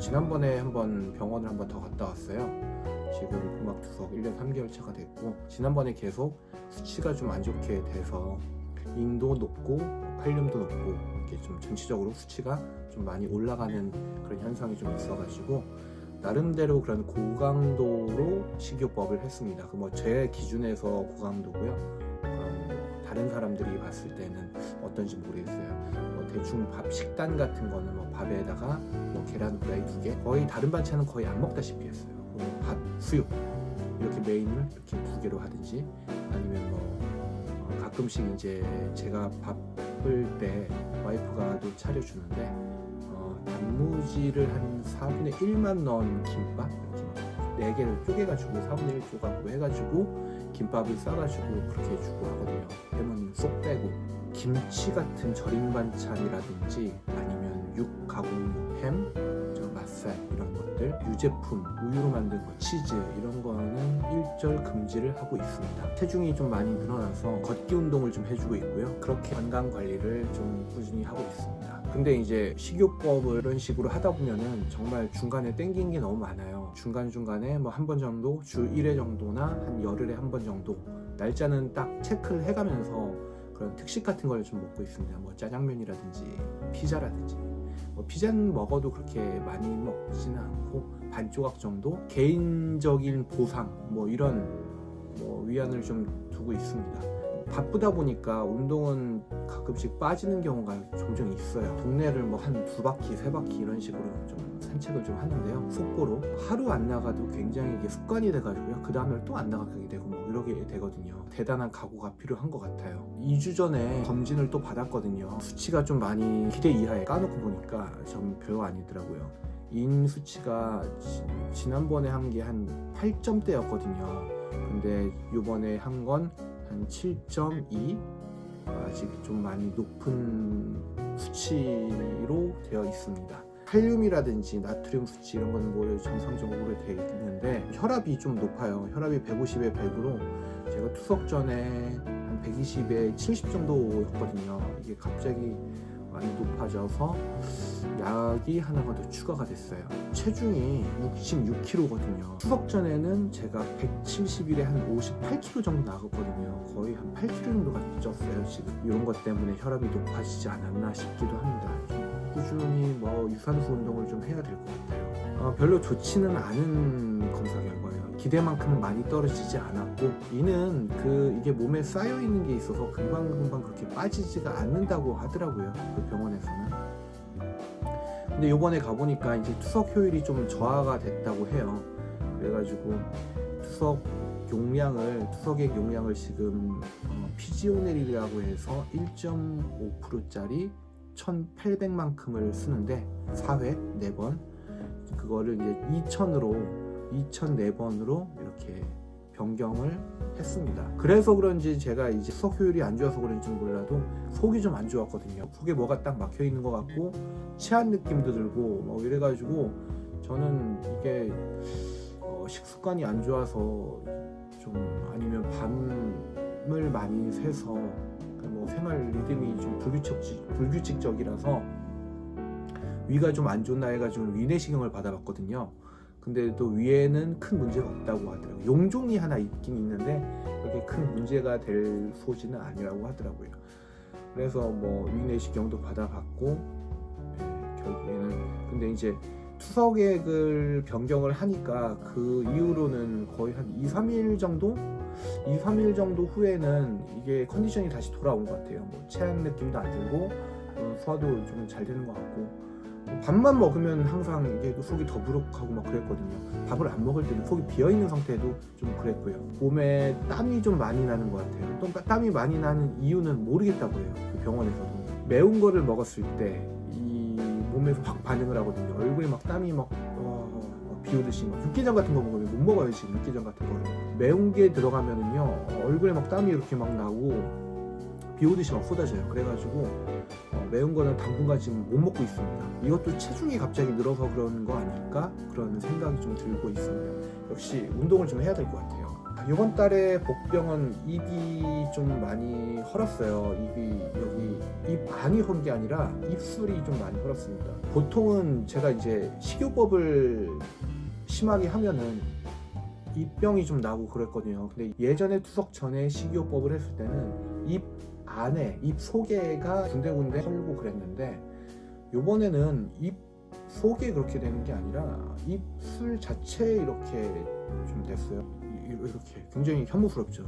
지난번에 한번 병원을 한번 더 갔다 왔어요. 지금 음악투석 1년 3개월 차가 됐고 지난번에 계속 수치가 좀 안 좋게 돼서 인도 높고 칼륨도 높고 이렇게 좀 전체적으로 수치가 좀 많이 올라가는 그런 현상이 좀 있어가지고 나름대로 그런 고강도로 식이요법을 했습니다. 그 뭐 제 기준에서 고강도고요. 다른 사람들이 봤을 때는 어떤지 모르겠어요. 뭐 대충 밥 식단 같은 거는 뭐 밥에다가 뭐 계란 후라이 두 개, 거의 다른 반찬은 거의 안 먹다시피 했어요. 그리고 밥, 수육. 이렇게 메인을 이렇게 두 개로 하든지 아니면 뭐 어, 가끔씩 이제 제가 밥을 때 와이프가 또 차려주는데 어, 단무지를 한 4분의 1만 넣은 김밥? 이렇게 막 4개를 쪼개가지고 4분의 1 쪼가고 해가지고 김밥을 싸가지고 그렇게 해주고 하거든요. 해는 쏙 빼고. 김치 같은 절임 반찬이라든지 아니면 육 가공 햄, 저 맛살 이런 것들 유제품, 우유로 만든 거, 치즈 이런 거는 일절 금지를 하고 있습니다 체중이 좀 많이 늘어나서 걷기 운동을 좀 해주고 있고요 그렇게 건강 관리를 좀 꾸준히 하고 있습니다 근데 이제 식이요법을 이런 식으로 하다 보면은 정말 중간에 땡긴 게 너무 많아요. 중간중간에 뭐 한 번 정도, 주 1회 정도나 한 열흘에 한 번 정도 날짜는 딱 체크를 해가면서 그런 특식 같은 걸 좀 먹고 있습니다. 뭐 짜장면이라든지 피자라든지 뭐 피자는 먹어도 그렇게 많이 먹지는 않고 반 조각 정도 개인적인 보상 뭐 이런 뭐 위안을 좀 두고 있습니다. 바쁘다 보니까 운동은 가끔씩 빠지는 경우가 종종 있어요. 동네를 뭐 한 두 바퀴, 세 바퀴 이런 식으로 좀 산책을 좀 하는데요. 속보로 하루 안 나가도 굉장히 이게 습관이 돼가지고요. 그 다음날 또 안 나가게 되고 뭐 이러게 되거든요. 대단한 각오가 필요한 것 같아요. 2주 전에 검진을 또 받았거든요. 수치가 좀 많이 기대 이하에 까놓고 보니까 좀 별거 아니더라고요. 인 수치가 지- 지난번에 한 게 한 8점대였거든요. 근데 이번에 한 건 한 7.2 아직 좀 많이 높은 수치로 되어 있습니다. 칼륨이라든지 나트륨 수치 이런 건뭐 정상적으로 되어 있는데 혈압이 좀 높아요. 혈압이 150에 100으로 제가 투석 전에 한 120에 70 정도였거든요. 이게 갑자기 많이 높아져서 약이 하나가 더 추가가 됐어요. 체중이 66kg거든요. 추석 전에는 제가 170일에 한 58kg 정도 나갔거든요. 거의 한 8kg 정도가 쪘어요, 지금. 이런 것 때문에 혈압이 높아지지 않았나 싶기도 합니다. 좀 꾸준히 뭐 유산소 운동을 좀 해야 될 것 같아요. 어, 별로 좋지는 않은 검사 결과예요. 기대만큼은 많이 떨어지지 않았고 이는 그 이게 몸에 쌓여 있는 게 있어서 금방 금방 그렇게 빠지지가 않는다고 하더라고요. 그 병원에서는. 근데 요번에 가보니까 이제 투석 효율이 좀 저하가 됐다고 해요. 그래가지고 투석 용량을 투석액 용량을 지금 어, 피지오넬이라고 해서 1.5%짜리 1,800만큼을 쓰는데 4회 4번 그거를 이제 2,000으로 2,004번으로 이렇게 변경을 했습니다. 그래서 그런지 제가 이제 수석 효율이 안 좋아서 그런지 몰라도 속이 좀 안 좋았거든요. 속에 뭐가 딱 막혀 있는 것 같고 체한 느낌도 들고 뭐 이래가지고 저는 이게 어, 식습관이 안 좋아서 좀 아니면 밤을 많이 새서 그 뭐 생활 리듬이 좀 불규칙, 불규칙적이라서 위가 좀 안 좋나 해가지고 위내시경을 받아봤거든요. 근데 또 위에는 큰 문제가 없다고 하더라고요. 용종이 하나 있긴 있는데 그렇게 큰 문제가 될 소지는 아니라고 하더라고요. 그래서 뭐 위내시경도 받아봤고 예, 결국에는 근데 이제 투석액을 변경을 하니까 그 이후로는 거의 한 2, 3일 정도 2, 3일 정도 후에는 이게 컨디션이 다시 돌아온 것 같아요. 뭐 체한 느낌도 안 들고 어, 소화도 좀 잘 되는 것 같고 밥만 먹으면 항상 이게 또 속이 더부룩하고 막 그랬거든요. 밥을 안 먹을 때는 속이 비어 있는 상태도 좀 그랬고요. 몸에 땀이 좀 많이 나는 것 같아요. 또 땀이 많이 나는 이유는 모르겠다고 해요. 그 병원에서도 매운 거를 먹었을 때이 몸에서 확 반응을 하거든요. 얼굴에 막 땀이 막 어, 어, 비오듯이 막 육개장 같은 거 먹으면 못 먹어요 지금 육개장 같은 거를 매운 게 들어가면은요 얼굴에 막 땀이 이렇게 막 나고 비 오듯이 막 쏟아져요. 그래가지고 어, 매운 거는 당분간 지금 못 먹고 있습니다. 이것도 체중이 갑자기 늘어서 그런 거 아닐까 그런 생각이 좀 들고 있습니다. 역시 운동을 좀 해야 될 것 같아요. 이번 달에 복병은 입이 좀 많이 헐었어요. 입이 여기 입 안이 헐은 게 아니라 입술이 좀 많이 헐었습니다. 보통은 제가 이제 식이요법을 심하게 하면은 입병이 좀 나고 그랬거든요. 근데 예전에 투석 전에 식이요법을 했을 때는 입 안에 입 속에가 군데군데 헐고 그랬는데 요번에는 입 속에 그렇게 되는 게 아니라 입술 자체에 이렇게 좀 됐어요. 이- 이렇게 굉장히 혐오스럽죠.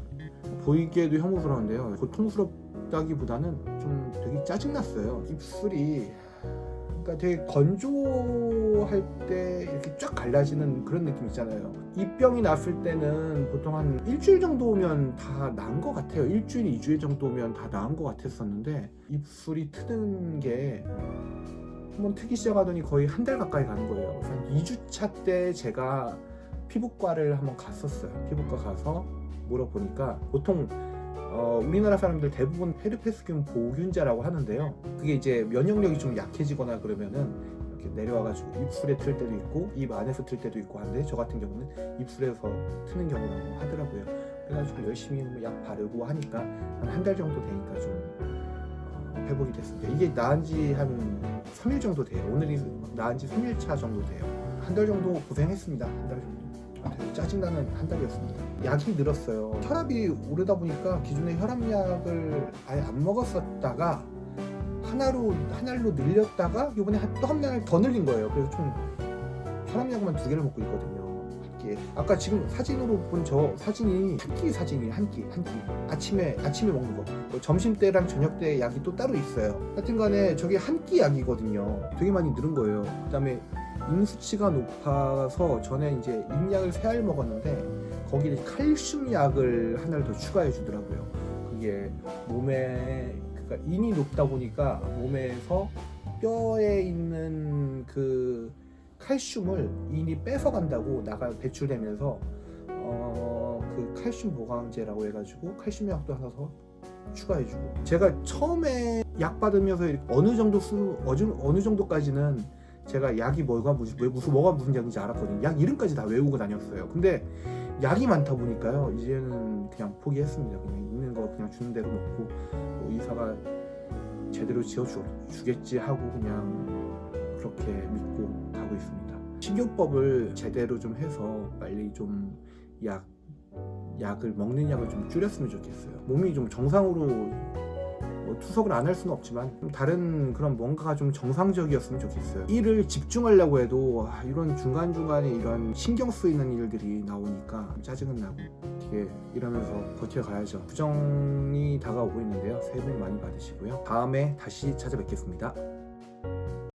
보이기에도 혐오스러운데요. 고통스럽다기보다는 좀 되게 짜증났어요. 입술이 그러니까 되게 건조할 때 이렇게 쫙 갈라지는 그런 느낌 있잖아요. 입병이 났을 때는 보통 한 일주일 정도면 다 나은 것 같아요. 일주일, 이주일 정도면 다 나은 것 같았었는데 입술이 트는 게 한번 트기 시작하더니 거의 한 달 가까이 가는 거예요. 한 2주차 때 제가 피부과를 한번 갔었어요. 피부과 가서 물어보니까 보통 어, 우리나라 사람들 대부분 헤르페스균 보균자라고 하는데요. 그게 이제 면역력이 좀 약해지거나 그러면은 이렇게 내려와가지고 입술에 틀 때도 있고 입 안에서 틀 때도 있고 한데 저 같은 경우는 입술에서 트는 경우라고 하더라고요. 그래가지고 열심히 뭐약 바르고 하니까 한 한 달 정도 되니까 좀 어, 회복이 됐습니다. 이게 나은 지 한 3일 정도 돼요. 오늘이 나은 지 3일 차 정도 돼요. 한 달 정도 고생했습니다. 한 달 정도. 되게 짜증나는 한 달이었습니다. 약이 늘었어요. 혈압이 오르다 보니까 기존에 혈압약을 아예 안 먹었었다가 하나로 한 알로 늘렸다가 이번에 또한알더 늘린 거예요. 그래서 총 혈압약만 두 개를 먹고 있거든요. 아까 지금 사진으로 본 저 사진이 한 끼 사진이에요. 한 끼, 한 끼. 아침에 아침에 먹는 거. 뭐 점심 때랑 저녁 때 약이 또 따로 있어요. 하여튼간에 저게 한 끼 약이거든요. 되게 많이 늘은 거예요. 그 다음에 인 수치가 높아서 전에 이제 인약을 세 알 먹었는데 거기에 칼슘 약을 하나를 더 추가해 주더라고요. 그게 몸에 그러니까 인이 높다 보니까 몸에서 뼈에 있는 그 칼슘을 인이 뺏어간다고 나가 배출되면서 어 그 칼슘 보강제라고 해가지고 칼슘 약도 하나 더 추가해주고 제가 처음에 약 받으면서 어느 정도 수 어느 정도까지는 제가 약이 뭐가 무슨 왜 무슨 뭐가 무슨 약인지 알았거든요. 약 이름까지 다 외우고 다녔어요. 근데 약이 많다 보니까요. 이제는 그냥 포기했습니다. 그냥 있는 거 그냥 주는 대로 먹고 뭐 의사가 제대로 지어 주, 주겠지 하고 그냥 그렇게 믿고 가고 있습니다. 식이요법을 제대로 좀 해서 빨리 좀 약 약을 먹는 약을 좀 줄였으면 좋겠어요. 몸이 좀 정상으로 뭐 투석을 안 할 수는 없지만 좀 다른 그런 뭔가가 좀 정상적이었으면 좋겠어요. 일을 집중하려고 해도 아, 이런 중간 중간에 이런 신경 쓰이는 일들이 나오니까 짜증은 나고 되게 이러면서 버텨가야죠. 부정이 다가오고 있는데요. 새해 복 많이 받으시고요. 다음에 다시 찾아뵙겠습니다.